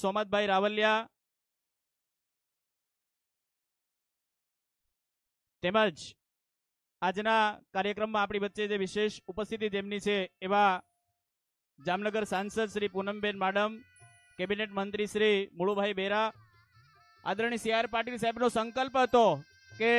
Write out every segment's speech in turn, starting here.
સોમતભાઈ રાવલિયા, તેમજ આજના કાર્યક્રમમાં આપણી વચ્ચે જે વિશેષ ઉપસ્થિતિ તેમની છે, એવા જામનગર સાંસદ શ્રી પૂનમબેન માડમ, કેબિનેટ મંત્રી શ્રી મુળુભાઈ બેરા, આદરણીય સી આર પાટીલ સાહેબનો સંકલ્પ હતો કે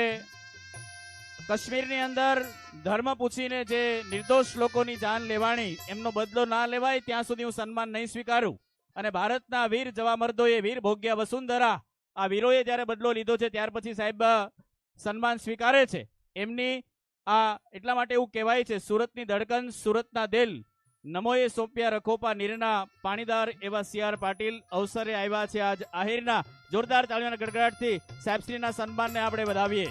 કાશ્મીરની અંદર ધર્મ પૂછીને જે નિર્દોષ લોકોની જાન લેવાણી, એમનો બદલો ના લેવાય, ત્યાં સુધી હું સન્માન નહીં સ્વીકારું. અને ભારતના વીર જવા મર્દોએ વીર ભોગ્યા વસુંધરા આ વીરોએ જ્યારે બદલો લીધો છે, ત્યાર પછી સાહેબ સન્માન સ્વીકારે છે. એમની આ એટલા માટે એવું કહેવાય છે, સુરતની ધડકન, સુરતના દિલ, નમોએ સોંપ્યા રખોપા નીરના પાણીદાર એવા સી આર પાટીલ અવસરે આવ્યા છે આજ આહિરના. જોરદાર તાળીઓના ગડગડાટથી સાહેબશ્રીના સન્માનને આપણે વધાવીએ.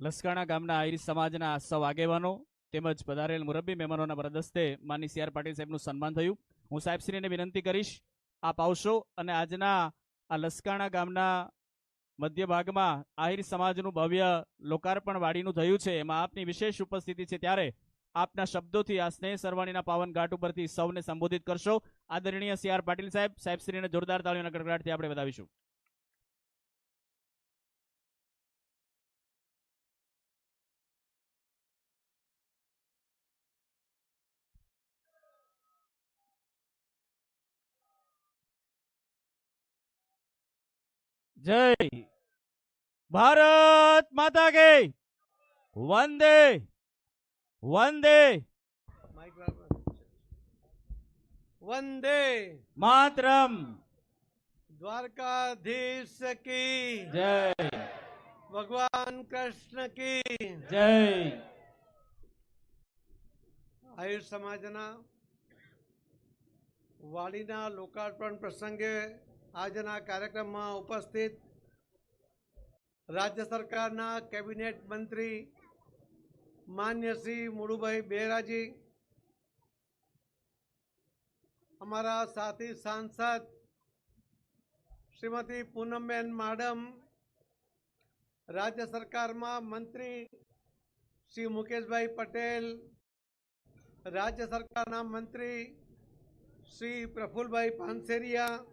લસકાણા ગામના આયરી સમાજના સૌ આગેવાનો તેમજ પધારેલ મુરબ્બી મહેમાનોના પ્રદસ્તે માની સી આર પાટીલ સાહેબનું સન્માન થયું. હું સાહેબશ્રીને વિનંતી કરીશ, આપ આવશો અને આજના આ લસકાણા ગામના મધ્ય ભાગમાં આહિર સમાજનું ભવ્ય લોકાર્પણ વાડીનું થયું છે. એમાં આપની વિશેષ ઉપસ્થિતિ છે ત્યારે આપના શબ્દોથી આ સ્નેહ સરવાણીના પાવન ઘાટ ઉપરથી સૌને સંબોધિત કરશો. આદરણીય સી આર પાટીલ સાહેબ સાહેબશ્રીને જોરદાર તાળીઓના ગડગડાટથી આપણે વધાવીશું. જય ભારત માતા કે વંદે વંદે વંદે માતરમ દ્વારકાધીશ કી જય ભગવાન કૃષ્ણ કી જય આહિર સમાજના વાડીના લોકાર્પણ પ્રસંગે આજના કાર્યક્રમમાં ઉપસ્થિત રાજ્ય સરકારના કેબિનેટ મંત્રી માન્ય શ્રી મુળુભાઈ બેરાજી અમારા સાથી સાંસદ શ્રીમતી પૂનમબેન માડમ, રાજ્ય સરકારમાં મંત્રી શ્રી મુકેશભાઈ પટેલ, રાજ્ય સરકારના મંત્રી શ્રી પ્રફુલભાઈ પાનસેરિયા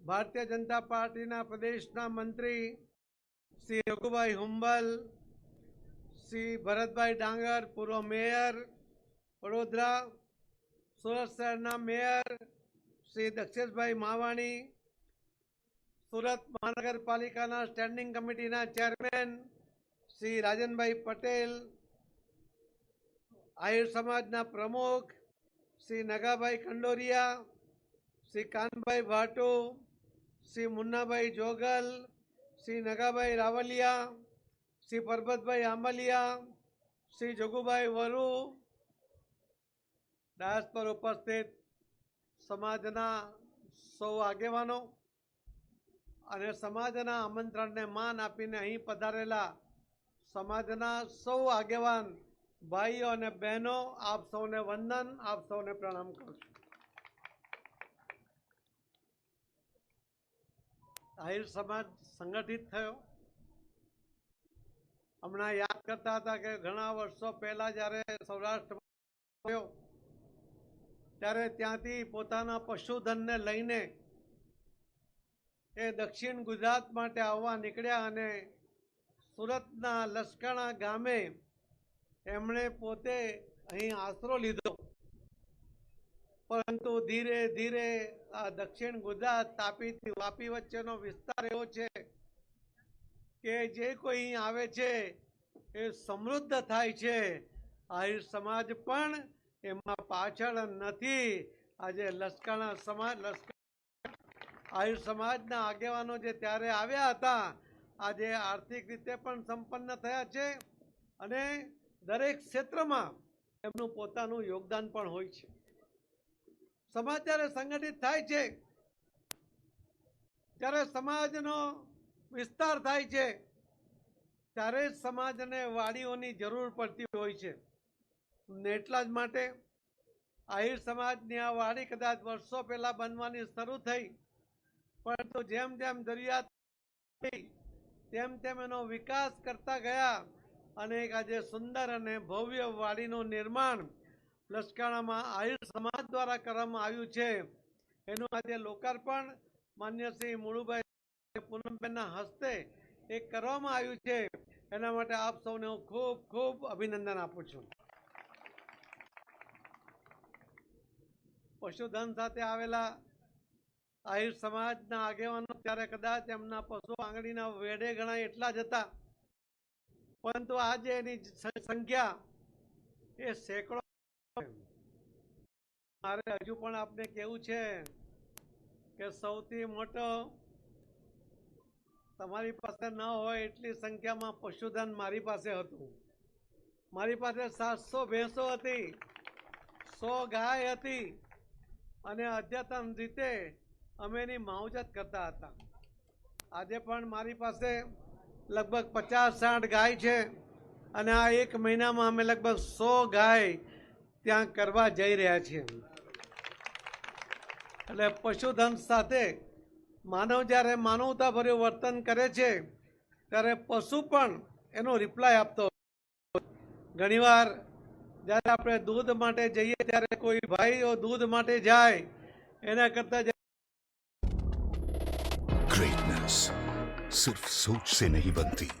ભારતીય જનતા પાર્ટીના પ્રદેશના મંત્રી શ્રી રઘુભાઈ હુંબલ શ્રી ભરતભાઈ ડાંગર પૂર્વ મેયર વડોદરા સુરત શહેરના મેયર શ્રી દક્ષેશભાઈ માવાણી સુરત મહાનગરપાલિકાના સ્ટેન્ડિંગ કમિટીના ચેરમેન શ્રી રાજનભાઈ પટેલ આહિર સમાજના પ્રમુખ શ્રી નગાભાઈ કંડોરિયા શ્રી કાનભાઈ ભાટુ શ્રી મુન્નાભાઈ જોગલ, શ્રી નગાભાઈ રાવલિયા, શ્રી પરબતભાઈ આંબલિયા, શ્રી જોગુભાઈ વરુ ડાયસ પર ઉપસ્થિત સમાજના સૌ આગેવાનો અને સમાજના આમંત્રણને માન આપીને અહીં પધારેલા સમાજના સૌ આગેવાન ભાઈઓ અને બહેનો, આપ સૌને વંદન, આપ સૌને પ્રણામ કરું છું. આહિર સમાજ સંગઠિત થયો. હમણાં યાદ કરતા હતા કે ઘણા વર્ષો પહેલા જ્યારે સૌરાષ્ટ્ર આવ્યો ત્યારે ત્યાંથી પોતાના પશુધનને લઈને એ દક્ષિણ ગુજરાત માટે આવવા નીકળ્યા અને સુરતના લસકાણા ગામે એમણે પોતે અહીં આશરો લીધો. પરંતુ ધીરે ધીરે આ દક્ષિણ ગુજરાત તાપીથી વાપી વચ્ચેનો વિસ્તાર એવો છે કે જે કોઈ અહીં આવે છે એ સમૃદ્ધ થાય છે. આહિર સમાજ પણ એમાં પાછળ નથી. આજે લસકાણા સમાજ, લશ્કર આહિર સમાજના આગેવાનો જે ત્યારે આવ્યા હતા, આજે આર્થિક રીતે પણ સંપન્ન થયા છે અને દરેક ક્ષેત્રમાં એમનું પોતાનું યોગદાન પણ હોય છે. સમાજ જ્યારે સંગઠિત થાય છે. ત્યારે સમાજનો વિસ્તાર થાય છે. ત્યારે જ સમાજને વાડીઓની જરૂર પડતી હોય છે. ને એટલા જ માટે આહિર સમાજની આ વાડી કદાચ વર્ષો પહેલાં બનવાની શરૂ થઈ પરંતુ જેમ જેમ જરૂરિયાત તેમ તેમ એનો વિકાસ કરતા ગયા અને એક આજે સુંદર અને ભવ્ય વાડીનું નિર્માણ લસકાણામાં આહિર સમાજ દ્વારા કરવામાં આવ્યું છે. એનું આજે લોકાર્પણ માન્ય શ્રી મુળુભાઈ પૂનમબેનના હસ્તે એ કરવામાં આવ્યું છે. એના માટે આપ સૌને હું ખૂબ ખૂબ અભિનંદન આપું છું. પશુધન સાથે આવેલા આહિર સમાજના આગેવાનો ત્યારે કદાચ એમના પશુ આંગળીના વેડે ગણાય એટલા જ હતા. પરંતુ આજે એની સંખ્યા એ સેંકડો. મારે હજુ પણ આપને કેવું છે કે સૌથી મોટો તમારી પાસે ન હોય એટલી સંખ્યામાં પશુધન મારી પાસે હતું. મારી પાસે સાતસો ભેંસો હતી, સો ગાય હતી અને અદ્યતન રીતે અમે એની માવજત કરતા હતા. આજે પણ મારી પાસે લગભગ પચાસ સાઠ ગાય છે અને આ એક મહિનામાં અમે લગભગ સો ગાય ત્યાં કરવા જઈ રહ્યા છીએ એટલે પશુધન સાથે માનવ જ્યારે માનવતાભર્યું વર્તન કરે છે, ત્યારે પશુ પણ એનો રિપ્લાય આપતો ઘણીવાર જ્યારે આપણે દૂધ માટે જઈએ, ત્યારે કોઈ ભાઈઓ દૂધ માટે જાય, એના કરતા ગ્રેટનેસ સિર્ફ સોચ સે નહીં બનતી.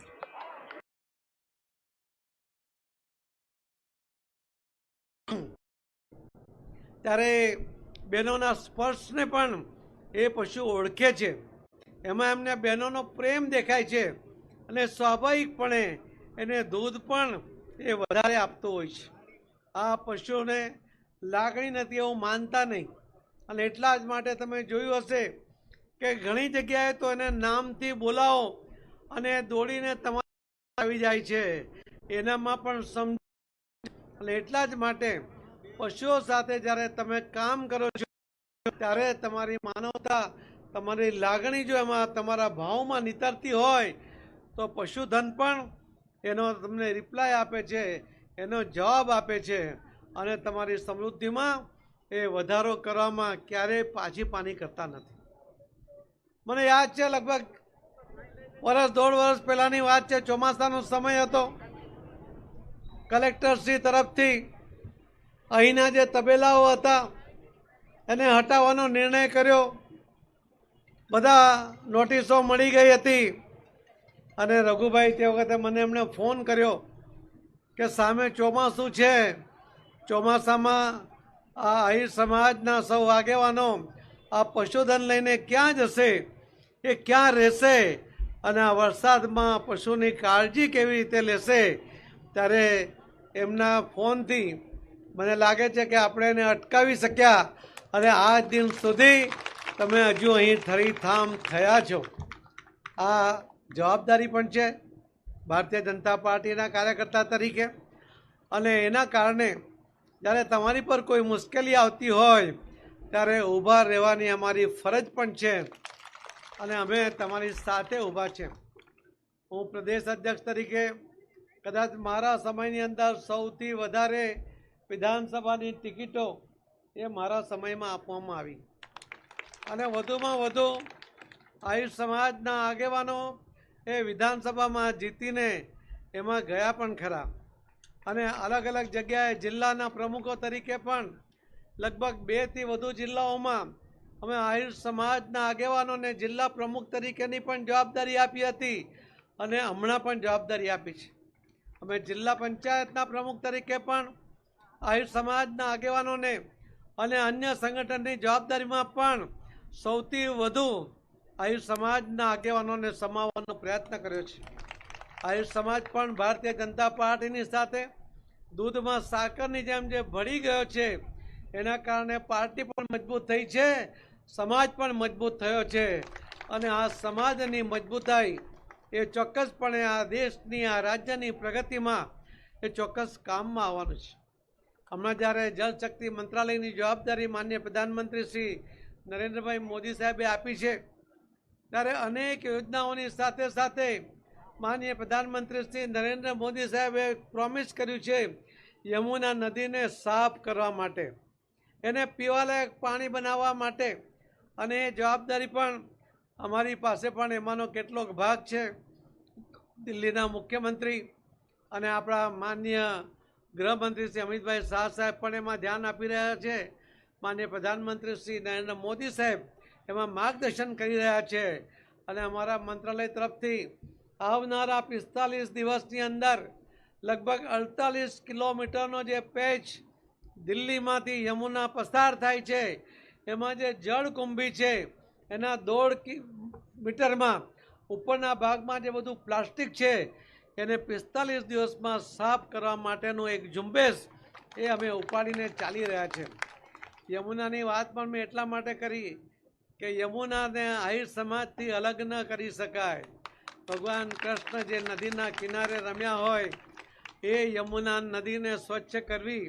ત્યારે બહેનોના સ્પર્શને પણ એ પશુ ઓળખે છે. એમાં એમને બહેનોનો પ્રેમ દેખાય છે અને સ્વાભાવિકપણે એને દૂધ પણ એ વધારે આપતો હોય છે. આ પશુને લાગણી નથી એવું માનતા નહીં. અને એટલા જ માટે તમે જોયું હશે કે ઘણી જગ્યાએ તો એને નામથી બોલાવો અને દોડીને તમારી આવી જાય છે. એનામાં પણ સમજ અને એટલા જ માટે પશુઓ સાથે જ્યારે તમે કામ કરો છો, ત્યારે તમારી માનવતા, તમારી લાગણી જો એમાં તમારા ભાવમાં નિતરતી હોય, તો પશુધન પણ એનો તમને રિપ્લાય આપે છે, એનો જવાબ આપે છે અને તમારી સમૃદ્ધિમાં એ વધારો કરવામાં ક્યારેય પાછી પાની કરતા નથી. મને યાદ છે લગભગ વર્ષ, દોઢ વર્ષ પહેલાંની વાત છે, ચોમાસાનો સમય હતો. કલેક્ટરશ્રી તરફથી અહીંના જે તબેલાઓ હતા, એને હટાવવાનો નિર્ણય કર્યો. બધા નોટિસો મળી ગઈ હતી. અને રઘુભાઈ તે વખતે મને એમણે ફોન કર્યો કે સામે ચોમાસું છે. ચોમાસામાં આ આહિર સમાજના સૌ આગેવાનો આ પશુધન લઈને ક્યાં જશે? એ ક્યાં રહેશે? અને આ વરસાદમાં પશુની કાળજી કેવી રીતે લેશે? ત્યારે એમના ફોનથી મને લાગે છે કે આપણે એને અટકાવી શક્યા અને આ દિન સુધી તમે હજુ અહીં થરીથામ થયા છો. આ જવાબદારી પણ છે ભારતીય જનતા પાર્ટીના કાર્યકર્તા તરીકે. અને એના કારણે જ્યારે તમારી પર કોઈ મુશ્કેલી આવતી હોય, ત્યારે ઊભા રહેવાની અમારી ફરજ પણ છે અને અમે તમારી સાથે ઊભા છે. હું પ્રદેશ અધ્યક્ષ તરીકે કદાચ મારા સમયની અંદર સૌથી વધારે વિધાનસભાની ટિકિટો એ મારા સમયમાં આપવામાં આવી. અને વધુમાં વધુ આયુષ સમાજના આગેવાનો એ વિધાનસભામાં જીતીને એમાં ગયા પણ ખરા. અને અલગ અલગ જગ્યાએ જિલ્લાના પ્રમુખો તરીકે પણ લગભગ બેથી વધુ જિલ્લાઓમાં અમે આયુષ સમાજના આગેવાનોને જિલ્લા પ્રમુખ તરીકેની પણ જવાબદારી આપી હતી અને હમણાં પણ જવાબદારી આપી છે. અમે જિલ્લા પંચાયતના પ્રમુખ તરીકે પણ આહિર સમાજના આગેવાનોને અને અન્ય સંગઠનની જવાબદારીમાં પણ સૌથી વધુ આહિર સમાજના આગેવાનોને સમાવવાનો પ્રયત્ન કર્યો છે. આહિર સમાજ પણ ભારતીય જનતા પાર્ટીની સાથે દૂધમાં સાકરની જેમ જે ભળી ગયો છે, એના કારણે પાર્ટી પણ મજબૂત થઈ છે, સમાજ પણ મજબૂત થયો છે અને આ સમાજની મજબૂતાઈ એ ચોક્કસપણે આ દેશની, આ રાજ્યની પ્રગતિમાં એ ચોક્કસ કામમાં આવવાનું છે. હમણાં જ્યારે જલશક્તિ મંત્રાલયની જવાબદારી માન્ય પ્રધાનમંત્રી શ્રી નરેન્દ્રભાઈ મોદી સાહેબે આપી છે, ત્યારે અનેક યોજનાઓની સાથે સાથે માનનીય પ્રધાનમંત્રી શ્રી નરેન્દ્ર મોદી સાહેબે પ્રોમિસ કર્યું છે, યમુના નદીને સાફ કરવા માટે, એને પીવાલાયક પાણી બનાવવા માટે, અને એ જવાબદારી પણ અમારી પાસે પણ એમાંનો કેટલોક ભાગ છે, દિલ્હીના મુખ્યમંત્રી અને આપણા માન્ય ગૃહમંત્રી શ્રી અમિતભાઈ શાહ સાહેબ પણ એમાં ધ્યાન આપી રહ્યા છે. માન્ય પ્રધાનમંત્રી શ્રી નરેન્દ્ર મોદી સાહેબ એમાં માર્ગદર્શન કરી રહ્યા છે. અને અમારા મંત્રાલય તરફથી આવનારા પિસ્તાલીસ દિવસની અંદર લગભગ અડતાલીસ કિલોમીટરનો જે પેચ દિલ્હીમાંથી યમુના પસાર થાય છે. એમાં જે જળકુંભી છે, એના દોઢ મીટરમાં ઉપરના ભાગમાં જે બધું પ્લાસ્ટિક છે એને પિસ્તાલીસ દિવસમાં સાફ કરવા માટેનું એક ઝુંબેશ એ અમે ઉપાડીને ચાલી રહ્યા છે. યમુનાની વાત પણ મેં એટલા માટે કરી કે યમુનાને આહિર સમાજથી અલગ ન કરી શકાય. ભગવાન કૃષ્ણ જે નદીના કિનારે રમ્યા હોય, એ યમુના નદીને સ્વચ્છ કરવી,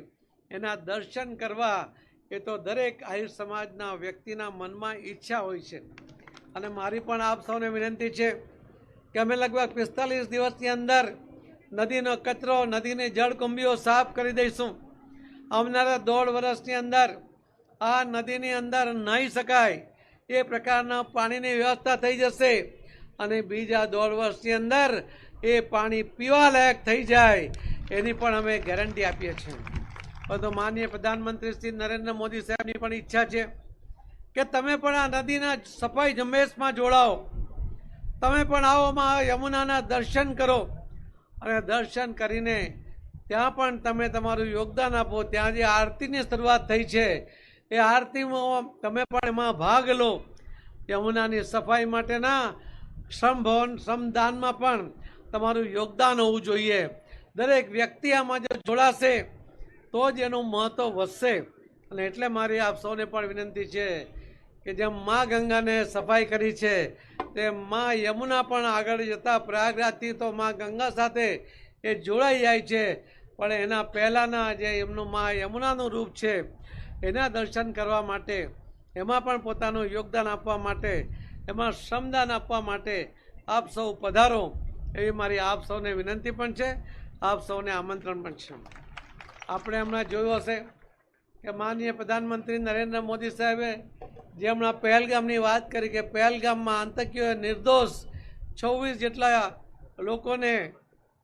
એના દર્શન કરવા, એ તો દરેક આહિર સમાજના વ્યક્તિના મનમાં ઈચ્છા હોય છે. અને મારી પણ આપ સૌને વિનંતી છે કે અમે લગભગ પિસ્તાલીસ દિવસની અંદર નદીનો કચરો, નદીની જળકુંભીઓ સાફ કરી દઈશું. આવનારા દોઢ વર્ષની અંદર આ નદીની અંદર નાહી શકાય એ પ્રકારના પાણીની વ્યવસ્થા થઈ જશે અને બીજા દોઢ વર્ષની અંદર એ પાણી પીવાલાયક થઈ જાય એની પણ અમે ગેરંટી આપીએ છીએ. પરંતુ માનનીય પ્રધાનમંત્રી શ્રી નરેન્દ્ર મોદી સાહેબની પણ ઈચ્છા છે કે તમે પણ આ નદીના સફાઈ ઝુંબેશમાં જોડાઓ. તમે પણ આવો, માં યમુનાના દર્શન કરો. અને દર્શન કરીને ત્યાં પણ તમે તમારું યોગદાન આપો. ત્યાં જે આરતીની શરૂઆત થઈ છે, એ આરતીમાં તમે પણ એમાં ભાગ લો. યમુનાની સફાઈ માટેના શ્રમભવન શ્રમદાનમાં પણ તમારું યોગદાન હોવું જોઈએ. દરેક વ્યક્તિ આમાં જો જોડાશે, તો જ એનું મહત્વ વધશે. અને એટલે મારી આપ સૌને પણ વિનંતી છે કે જેમ મા ગંગાને સફાઈ કરી છે, તેમ મા યમુના પણ આગળ જતા પ્રયાગરાજથી તો મા ગંગા સાથે એ જોડાઈ જાય છે. પણ એના પહેલાંના જે એમનું મા યમુનાનું રૂપ છે, એના દર્શન કરવા માટે, એમાં પણ પોતાનું યોગદાન આપવા માટે, એમાં શ્રમદાન આપવા માટે આપ સૌ પધારો. એવી મારી આપ સૌને વિનંતી પણ છે, આપ સૌને આમંત્રણ પણ છે. આપણે હમણાં જોયું હશે કે માનનીય પ્રધાનમંત્રી નરેન્દ્ર મોદી સાહેબે જે હમણાં પહેલગામની વાત કરી કે પહેલગામમાં આતંકીઓએ નિર્દોષ છવ્વીસ જેટલા લોકોને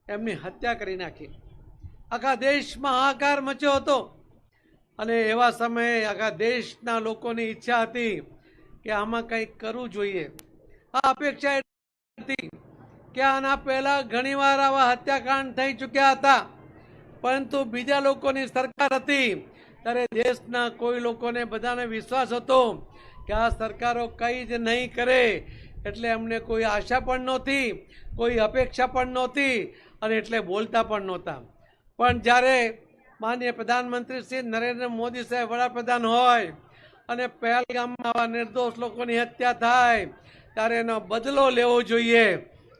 એમની હત્યા કરી નાખી. આખા દેશમાં હાહાકાર મચ્યો હતો. અને એવા સમયે આખા દેશના લોકોની ઈચ્છા હતી કે આમાં કંઈક કરવું જોઈએ. આ અપેક્ષા હતી કે આના પહેલાં ઘણીવાર આવા હત્યાકાંડ થઈ ચૂક્યા હતા. પરંતુ બીજા લોકોની સરકાર હતી ત્યારે દેશના કોઈ લોકોને બધાને વિશ્વાસ હતો કે આ સરકારો કંઈ જ નહીં કરે, એટલે અમને કોઈ આશા પણ નહોતી, કોઈ અપેક્ષા પણ નહોતી અને એટલે બોલતા પણ નહોતા. પણ જ્યારે માનનીય પ્રધાનમંત્રી શ્રી નરેન્દ્ર મોદી સાહેબ વડાપ્રધાન હોય અને પહેલગામમાં આવા નિર્દોષ લોકોની હત્યા થાય, ત્યારે એનો બદલો લેવો જોઈએ.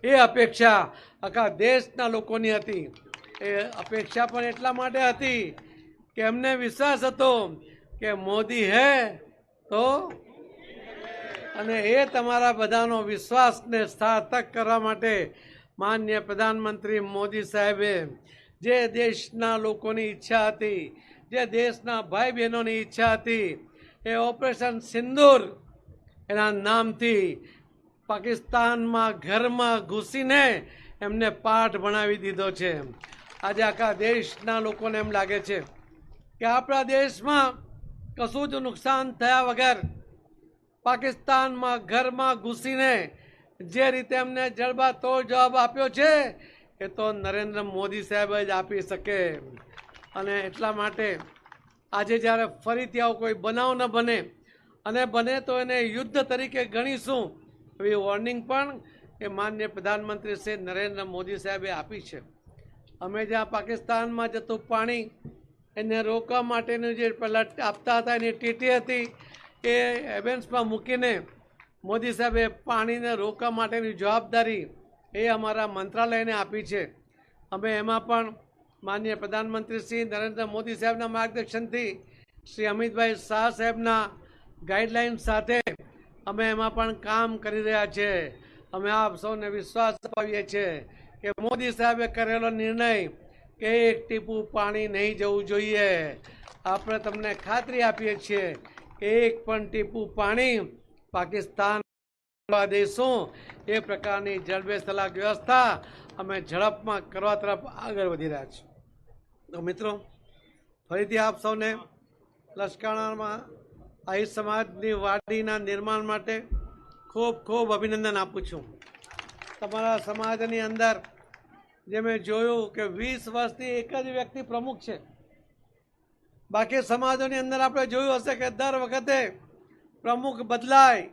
એ અપેક્ષા આખા દેશના લોકોની હતી. એ અપેક્ષા પણ એટલા માટે હતી કે એમને વિશ્વાસ હતો કે મોદી હે તો? અને એ તમારા બધાનો વિશ્વાસને સાર્થક કરવા માટે માન્ય પ્રધાનમંત્રી મોદી સાહેબે જે દેશના લોકોની ઈચ્છા હતી, જે દેશના ભાઈ બહેનોની ઈચ્છા હતી, એ ઓપરેશન સિંદૂર એના નામથી પાકિસ્તાનમાં ઘરમાં ઘૂસીને એમને પાઠ ભણાવી દીધો છે. આજે આખા દેશના લોકોને એમ લાગે છે કે આપણા દેશમાં કશું જ નુકસાન થયા વગર પાકિસ્તાનમાં ઘરમાં ઘૂસીને જે રીતે એમને જડબાતોડ જવાબ આપ્યો છે, એ તો નરેન્દ્ર મોદી સાહેબ જ આપી શકે. અને એટલા માટે આજે જ્યારે ફરીથી આવો કોઈ બનાવ ન બને અને બને તો એને યુદ્ધ તરીકે ગણીશું, એવી વોર્નિંગ પણ એ માન્ય પ્રધાનમંત્રી શ્રી નરેન્દ્ર મોદી સાહેબે આપી છે. અમે જ્યાં પાકિસ્તાનમાં જતું પાણી એને રોકવા માટેનું જે પહેલાં આપતા હતા એની ટીટી હતી, એ એવેન્સમાં મૂકીને મોદી સાહેબે પાણીને રોકવા માટેની જવાબદારી એ અમારા મંત્રાલયને આપી છે. અમે એમાં પણ માનનીય પ્રધાનમંત્રી શ્રી નરેન્દ્ર મોદી સાહેબના માર્ગદર્શનથી શ્રી અમિતભાઈ શાહ સાહેબના ગાઈડલાઈન સાથે અમે એમાં પણ કામ કરી રહ્યા છે. અમે આપ સૌને વિશ્વાસ અપાવીએ છીએ કે મોદી સાહેબે કરેલો નિર્ણય કે એક ટીપું પાણી નહીં જવું જોઈએ. આપણે તમને ખાતરી આપીએ છીએ એક પણ ટીપું પાણી પાકિસ્તાન દઈશું એ પ્રકારની જળબે સલાક વ્યવસ્થા અમે ઝડપમાં કરવા તરફ આગળ વધી રહ્યા છીએ. તો મિત્રો, ફરીથી આપ સૌને લશ્કરામાં આહિર સમાજની વાડીના નિર્માણ માટે ખૂબ ખૂબ અભિનંદન આપું છું. તમારા સમાજની અંદર જે મેં જોયું કે વીસ વર્ષથી એક જ વ્યક્તિ પ્રમુખ છે. બાકી સમાજોની અંદર આપણે જોયું હશે કે દર વખતે પ્રમુખ બદલાય,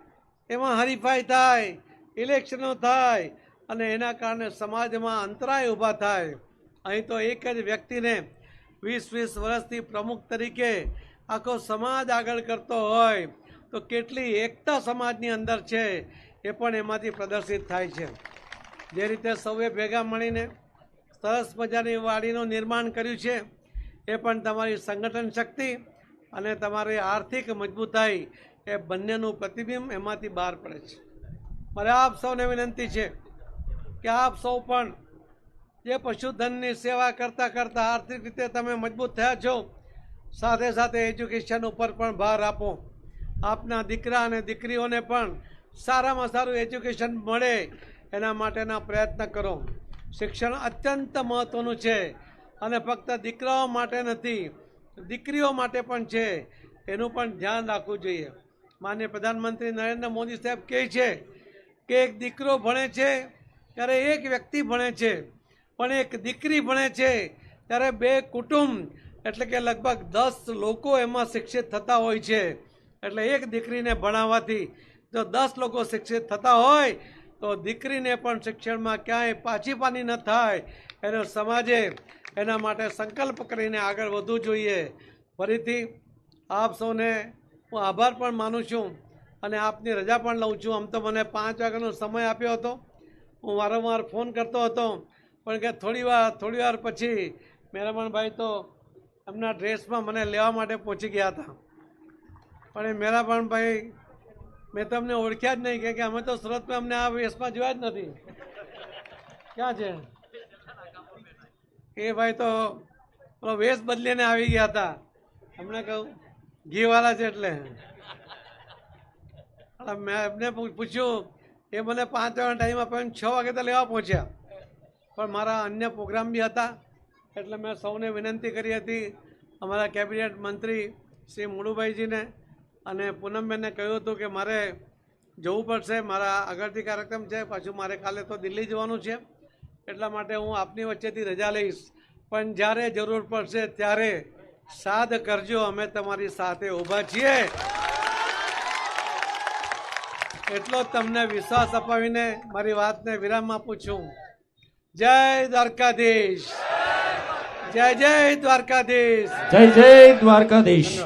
એમાં હરીફાઈ થાય, ઇલેક્શનો થાય, અને એના કારણે સમાજમાં અંતરાય ઊભા થાય. અહીં તો એક જ વ્યક્તિને વીસ વીસ વર્ષથી પ્રમુખ તરીકે આખો સમાજ આગળ કરતો હોય, તો કેટલી એકતા સમાજની અંદર છે એ પણ એમાંથી પ્રદર્શિત થાય છે. જે રીતે સૌએ ભેગા મળીને સરસ મજાની વાડીનું નિર્માણ કર્યું છે. એ પણ તમારી સંગઠન શક્તિ અને તમારી આર્થિક મજબૂતાઈ એ બંનેનું પ્રતિબિંબ એમાંથી બહાર પડે છે. મારે આપ સૌને વિનંતી છે કે આપ સૌ પણ જે પશુધનની સેવા કરતાં કરતાં આર્થિક રીતે તમે મજબૂત થયા છો, સાથે સાથે એજ્યુકેશન ઉપર પણ ભાર આપો. આપના દીકરા અને દીકરીઓને પણ સારામાં સારું એજ્યુકેશન મળે એના માટેના પ્રયત્ન કરો. શિક્ષણ અત્યંત મહત્ત્વનું છે. અને ફક્ત દીકરાઓ માટે નથી, દીકરીઓ માટે પણ છે. એનું પણ ધ્યાન રાખવું જોઈએ. માન્ય પ્રધાનમંત્રી નરેન્દ્ર મોદી સાહેબ કહે છે કે એક દીકરો ભણે છે ત્યારે એક વ્યક્તિ ભણે છે, પણ એક દીકરી ભણે છે ત્યારે બે કુટુંબ, એટલે કે લગભગ દસ લોકો એમાં શિક્ષિત થતા હોય છે. એટલે એક દીકરીને ભણાવવાથી જો દસ લોકો શિક્ષિત થતા હોય તો દીકરીને પણ શિક્ષણમાં ક્યાંય પાછી પાની ન થાય. એનો સમાજે એના માટે સંકલ્પ કરીને આગળ વધવું જોઈએ. ફરીથી આપ સૌને હું આભાર પણ માનું છું અને આપની રજા પણ લઉં છું. આમ તો મને પાંચ વાગ્યાનો સમય આપ્યો હતો. હું વારંવાર ફોન કરતો હતો. પણ કે થોડી વાર થોડી વાર પછી મેરામણભાઈ તો એમના ડ્રેસમાં મને લેવા માટે પહોંચી ગયા હતા. પણ એ મેરામણભાઈ મેં તમને ઓળખ્યા જ નહીં કે અમે તો સુરતમાં અમને આ વેશમાં જોયા જ નથી. ક્યાં છે? એ ભાઈ તો પેલો વેશ બદલીને આવી ગયા હતા. અમને કહું, ઘીવાળા છે એટલે. મેં એમને પૂછ્યું, એ મને પાંચ વાગ્યા ટાઈમ આપ્યો છ વાગે તો લેવા પહોંચ્યા. પણ મારા અન્ય પ્રોગ્રામ બી હતા, એટલે મેં સૌને વિનંતી કરી હતી. અમારા કેબિનેટ મંત્રી શ્રી મુળુભાઈજીને અને પૂનમબેને કહ્યું હતું કે મારે જવું પડશે, મારા આગળથી કાર્યક્રમ છે, પાછું મારે કાલે તો દિલ્હી જવાનું છે. એટલા માટે હું આપની વચ્ચેથી રજા લઈશ. પણ જ્યારે જરૂર પડશે ત્યારે સાદ કરજો, અમે તમારી સાથે ઊભા છીએ. એટલો તમને વિશ્વાસ અપાવીને મારી વાતને વિરામ આપું છું જય દ્વારકાધીશ. જય જય દ્વારકાધીશ. જય જય દ્વારકાધીશ.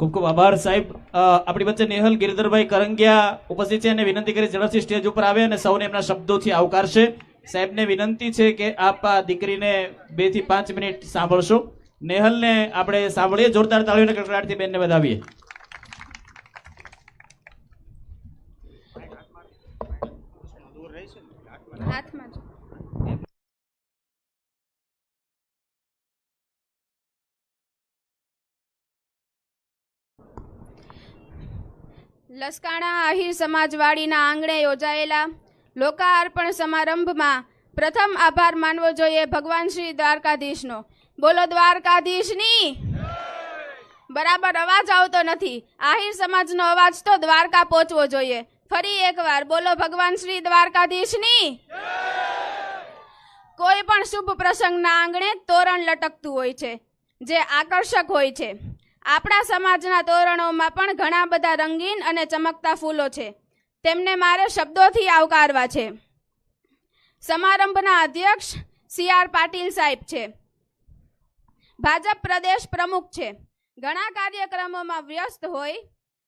ખૂબ ખૂબ આભાર સાહેબ. આપણી વચ્ચે નેહલ ગિરધરભાઈ કરંગિયા ઉપસ્થિત છે અને વિનંતી કરી ઝડપથી સ્ટેજ ઉપર આવે અને સૌને એમના શબ્દોથી આવકારશે. સાહેબને વિનંતી છે કે આપ આ દીકરીને બેથી પાંચ મિનિટ સાંભળશો. નેહલને આપણે સાંભળીએ, જોરદાર તાળીઓને કડકડાટથી બેનને વધાવીએ. હાથમાં લસકાણા આહિર સમાજવાડીના આંગણે યોજાયેલા લોકાર્પણ સમારંભમાં પ્રથમ આભાર માનવો જોઈએ ભગવાન શ્રી દ્વારકાધીશનો. બોલો, દ્વારકાધીશની! બરાબર અવાજ આવતો નથી. આહિર સમાજનો અવાજ તો દ્વારકા પહોંચવો જોઈએ. ફરી એકવાર બોલો, ભગવાન શ્રી દ્વારકાધીશની! કોઈ પણ શુભ પ્રસંગના આંગણે તોરણ લટકતું હોય છે, જે આકર્ષક હોય છે. આપણા સમાજના તોરણોમાં પણ ઘણા બધા રંગીન અને ચમકતા ફૂલો છે. તેમને મારે શબ્દોથી આવકારવા છે. સમારંભના અધ્યક્ષ સી આર પાટીલ સાહેબ છે. ભાજપ પ્રદેશ પ્રમુખ છે. ઘણા કાર્યક્રમોમાં વ્યસ્ત હોય.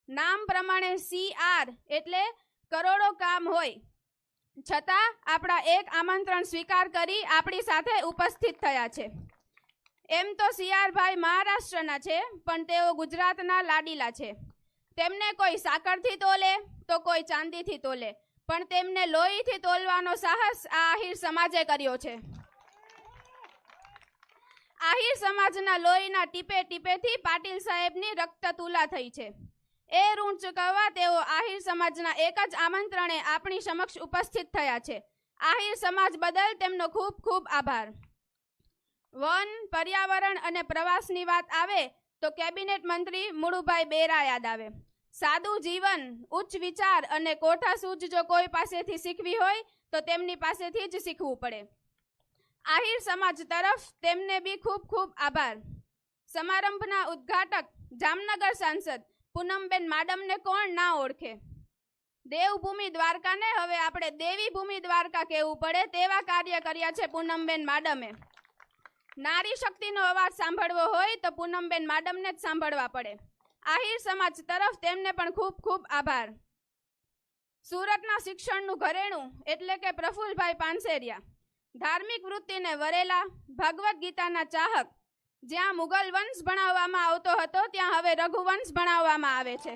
નામ પ્રમાણે સી આર એટલે કરોડો કામ હોય. છતાં આપણા એક આમંત્રણ સ્વીકાર કરી આપણી સાથે ઉપસ્થિત થયા છે. એમ તો સિયારભાઈ મહારાષ્ટ્રના છે, પણ તેઓ ગુજરાતના લાડીલા છે. તેમને કોઈ સાકરથી તોલે તો કોઈ ચાંદીથી તોલે, પણ તેમને લોહીથી તોલવાનો સાહસ આ આહિર સમાજે કર્યો છે. આહિર સમાજના લોહીના ટીપે ટીપેથી પાટીલ સાહેબની રક્ત તુલા થઈ છે. એ ઋણ ચૂકવવા તેઓ આહિર સમાજના એક જ આમંત્રણે આપણી સમક્ષ ઉપસ્થિત થયા છે. આહિર સમાજ બદલ તેમનો ખૂબ ખૂબ આભાર. વન, પર્યાવરણ અને પ્રવાસની વાત આવે તો કેબિનેટ મંત્રી મુળુભાઈ બેરા યાદ આવે. સાદું જીવન, ઉચ્ચ વિચાર અને કોઠા સૂજ જો કોઈ પાસેથી શીખવી હોય તો તેમની પાસેથી જ શીખવું પડે. આહિર સમાજ તરફ તેમને બી ખૂબ ખૂબ આભાર. સમારંભના ઉદ્ઘાટક, જામનગર સાંસદ પૂનમબેન માડમને કોણ ના ઓળખે? દેવભૂમિ દ્વારકાને હવે આપણે દેવી ભૂમિ દ્વારકા કહેવું પડે તેવા કાર્ય કર્યા છે પૂનમબેન માડમે. નારી શક્તિનો અવાજ સાંભળવો હોય તો પૂનમબેન માડમને જ સાંભળવા પડે. આહિર સમાજ તરફ તેમને પણ ખૂબ ખૂબ આભાર. સુરતના શિક્ષણનું ઘરેણું એટલે કે પ્રફુલભાઈ પાનસેરિયા. ધાર્મિક વૃત્તિને વરેલા ભગવદ્ ગીતાના ચાહક. જ્યાં મુગલ વંશ ભણાવવામાં આવતો હતો, ત્યાં હવે રઘુવંશ ભણાવવામાં આવે છે.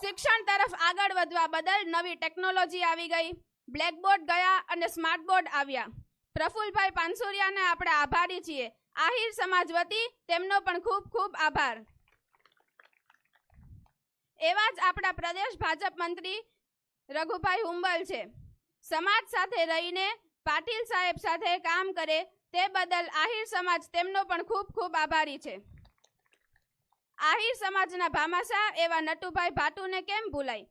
શિક્ષણ તરફ આગળ વધવા બદલ નવી ટેકનોલોજી આવી ગઈ. બ્લેકબોર્ડ ગયા અને સ્માર્ટ બોર્ડ આવ્યા. પ્રફુલભાઈ પાનસુરિયાને આપણે આભારી છીએ. આહિર સમાજ વતી તેમનો પણ ખૂબ ખૂબ આભાર. એવા જ આપણા પ્રદેશ ભાજપ મંત્રી રઘુભાઈ હુંબલ છે. સમાજ સાથે રહીને પાટીલ સાહેબ સાથે કામ કરે તે બદલ આહિર સમાજ તેમનો પણ ખૂબ ખૂબ આભારી છે. આહિર સમાજના ભામાશા એવા નટુભાઈ ભાટુને કેમ ભૂલાય?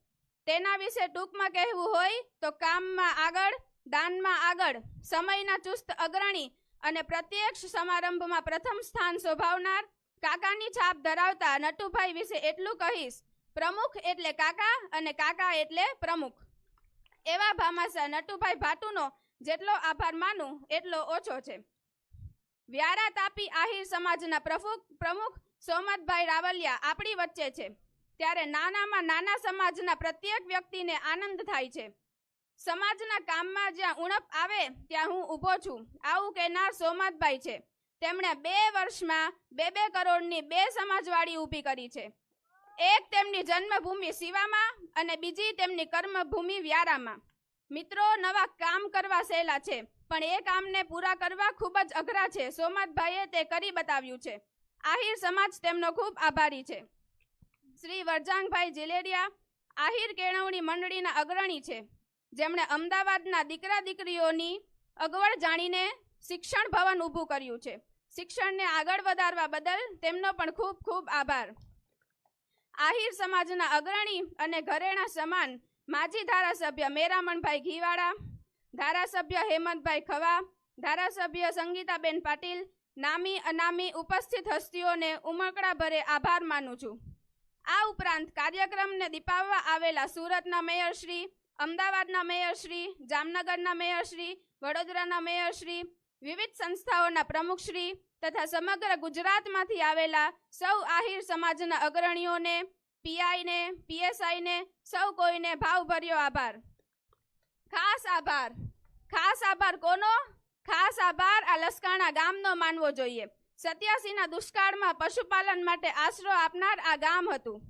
તેના વિશે ટૂંકમાં કહેવું હોય તો કામમાં આગળ દાનમાં આગળ સમયના ચુસ્ત અગ્રણી અને પ્રત્યક્ષ સમારંભમાં પ્રથમ સ્થાન શોભાવનાર કાકાની છાપ ધરાવતા નટુભાઈ વિશે એટલું કહીશ. પ્રમુખ એટલે કાકા અને કાકા એટલે પ્રમુખ. એવા ભામાસા નટુભાઈ ભાટુનો જેટલો આભાર માનું એટલો ઓછો છે. વ્યારા તાપી આહિર સમાજના પ્રમુખ પ્રમુખ સોમતભાઈ રાવલિયા આપણી વચ્ચે છે. ત્યારે નાનામાં નાના સમાજના પ્રત્યેક વ્યક્તિને આનંદ થાય છે. સમાજના કામમાં જ્યાં ઉણપ આવે, ત્યાં હું ઊભો છું. આવું કહેનાર સોમાતભાઈ છે. તેમણે બે વર્ષમાં બે બે કરોડની બે સમાજવાડી ઊભી કરી છે. એક તેમની જન્મભૂમિ શિવામાં અને બીજી તેમની કર્મભૂમિ વ્યારામાં. મિત્રો, નવા કામ કરવા સહેલા છે, પણ એ કામને પૂરા કરવા ખૂબ જ અઘરા છે. સોમાતભાઈએ તે કરી બતાવ્યું છે. આહિર સમાજ તેમનો ખૂબ આભારી છે. શ્રી વરજાંગભાઈ જીલેરિયા, આહિર કેળવણી મંડળીના અગ્રણી છે. જેમણે અમદાવાદના દીકરા દીકરીઓની અગવડ જાણીને શિક્ષણ ભવન ઊભું કર્યું છે. શિક્ષણને આગળ વધારવા બદલ તેમનો પણ ખૂબ ખૂબ આભાર. આહિર સમાજના અગ્રણી અને ઘરેણા સમાન માજી ધારાસભ્ય મેરામણભાઈ ઘીવાળા ધારાસભ્ય હેમંતભાઈ ખવા, ધારાસભ્ય સંગીતાબેન પાટીલ, નામી અનામી ઉપસ્થિત હસ્તીઓને ઉમકડા ભરે આભાર માનું છું. આ ઉપરાંત કાર્યક્રમને દીપાવવા આવેલા સુરતના મેયરશ્રી અમદાવાદના મેયરશ્રી જામનગરના મેયરશ્રી વડોદરાના મેયરશ્રી વિવિધ સંસ્થાઓના પ્રમુખશ્રી તથા સમગ્ર ગુજરાતમાંથી આવેલા સૌ આહિર સમાજના અગ્રણીઓને, પીઆઈને, પીએસઆઈને સૌ કોઈને ભાવભર્યો આભાર. ખાસ આભાર. ખાસ આભાર કોનો? ખાસ આભાર આ લસકાણા ગામનો માનવો જોઈએ. સત્યાસીના દુષ્કાળમાં પશુપાલન માટે આશરો આપનાર આ ગામ હતું.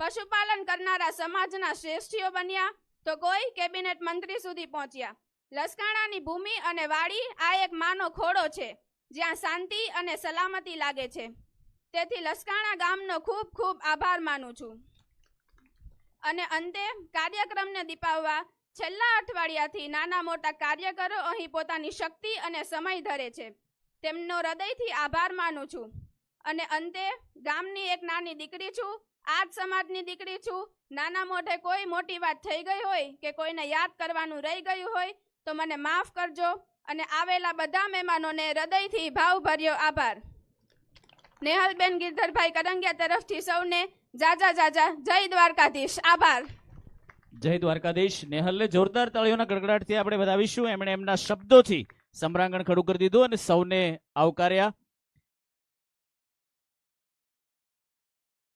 પશુપાલન કરનારા સમાજના શ્રેષ્ઠીઓ બન્યા. તો કોઈ કેબિનેટ મંત્રી સુધી પહોંચ્યા. લસકાણાની ભૂમિ અને વાડી આ એક માનો ખોડો છે, જ્યાં શાંતિ અને સલામતી લાગે છે. તેથી લસકાણા ગામનો ખૂબ ખૂબ આભાર માનું છું. અને અંતે કાર્યક્રમને દીપાવવા છેલ્લા અઠવાડિયાથી નાના મોટા કાર્યકરો અહીં પોતાની શક્તિ અને સમય ધરે છે. તેમનો હૃદયથી આભાર માનું છું. અને અંતે ગામની એક નાની દીકરી છું આજ સમાજની દીકરી છું. નાના મોઢે કોઈ મોટી વાત થઈ ગઈ હોય કે કોઈને યાદ કરવાનું રહી ગયું હોય તો મને માફ કરજો અને આવેલા બધા મહેમાનોને હૃદયથી ભાવભર્યો આભાર. નેહલબેન ગિરધરભાઈ કરંગિયા તરફથી સૌને જાજા જાજા જય દ્વારકાધીશ. આભાર. જય દ્વારકાધીશ. નેહલને જોરદાર તાળીઓના ગડગડાટથી આપણે વધાવીશું. એમણે એમના શબ્દોથી સમ્રાંગણ ખડું કરી દીધું અને સૌને આવકાર્યા.